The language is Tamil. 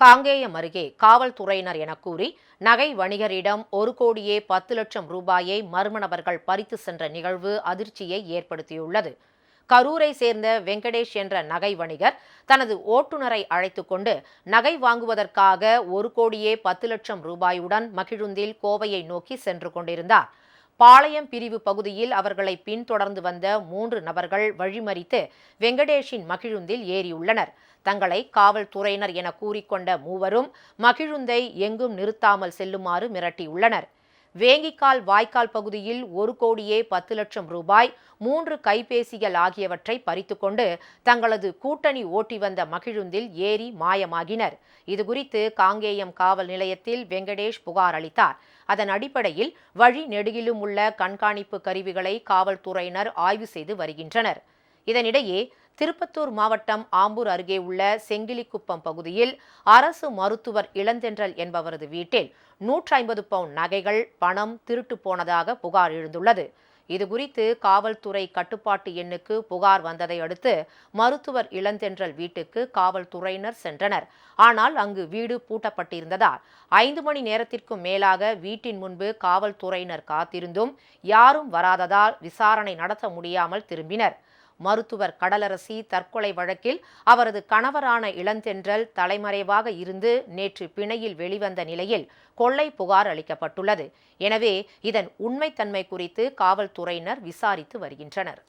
காங்கேயம் அருகே காவல்துறையினர் என கூறி நகை வணிகரிடம் ஒரு கோடியே பத்து லட்சம் ரூபாயை மர்மணவர்கள் பறித்து சென்ற நிகழ்வு அதிர்ச்சியை ஏற்படுத்தியுள்ளது. கரூரை சேர்ந்த வெங்கடேஷ் என்ற நகை வணிகர் தனது ஓட்டுநரை அழைத்து கொண்டு நகை வாங்குவதற்காக ஒரு கோடியே பத்து லட்சம் ரூபாயுடன் மகிழுந்தில் கோவையை நோக்கி சென்று கொண்டிருந்தார். பாளையம் பிரிவு பகுதியில் அவர்களை பின்தொடர்ந்து வந்த மூன்று நபர்கள் வழிமறித்து வெங்கடேஷின் மகிழுந்தில் ஏறியுள்ளனர். தங்களை காவல்துறையினர் என கூறிக்கொண்ட மூவரும் மகிழுந்தை எங்கும் நிறுத்தாமல் செல்லுமாறு மிரட்டியுள்ளனர். வேங்கிக்கால் வாய்க்கால் பகுதியில் ஒரு கோடியே பத்து லட்சம் ரூபாய் மூன்று கைபேசிகள் ஆகியவற்றை பறித்துக்கொண்டு தங்களது கூட்டணி ஓட்டி வந்த மகிழுந்தில் ஏறி மாயமாகினர். இதுகுறித்து காங்கேயம் காவல் நிலையத்தில் வெங்கடேஷ் புகார் அளித்தார். அதன் அடிப்படையில் வழி நெடுகிலும் உள்ள கண்காணிப்பு கருவிகளை காவல்துறையினர் ஆய்வு செய்து வருகின்றனர். இதனிடையே திருப்பத்தூர் மாவட்டம் ஆம்பூர் அருகே உள்ள செங்கிலிக்குப்பம் பகுதியில் அரசு மருத்துவர் இளந்தென்றல் என்பவரது வீட்டில் நூற்றி ஐம்பது பவுன் நகைகள் பணம் திருட்டு போனதாக புகார் எழுந்துள்ளது. இதுகுறித்து காவல்துறை கட்டுப்பாட்டு எண்ணுக்கு புகார் வந்ததை அடுத்து மருத்துவர் இளந்தென்றல் வீட்டுக்கு காவல்துறையினர் சென்றனர். ஆனால் அங்கு வீடு பூட்டப்பட்டிருந்ததால் ஐந்து மணி நேரத்திற்கும் மேலாக வீட்டின் முன்பு காவல்துறையினர் காத்திருந்தும் யாரும் வராததால் விசாரணை நடத்த முடியாமல் திரும்பினர். மருத்துவர் கடலரசி தற்கொலை வழக்கில் அவரது கணவரான இளந்தென்றல் தலைமறைவாக இருந்து நேற்று பிணையில் வெளிவந்த நிலையில் கொள்ளை புகார் அளிக்கப்பட்டுள்ளது. எனவே இதன் உண்மைத்தன்மை குறித்து காவல்துறையினர் விசாரித்து வருகின்றனர்.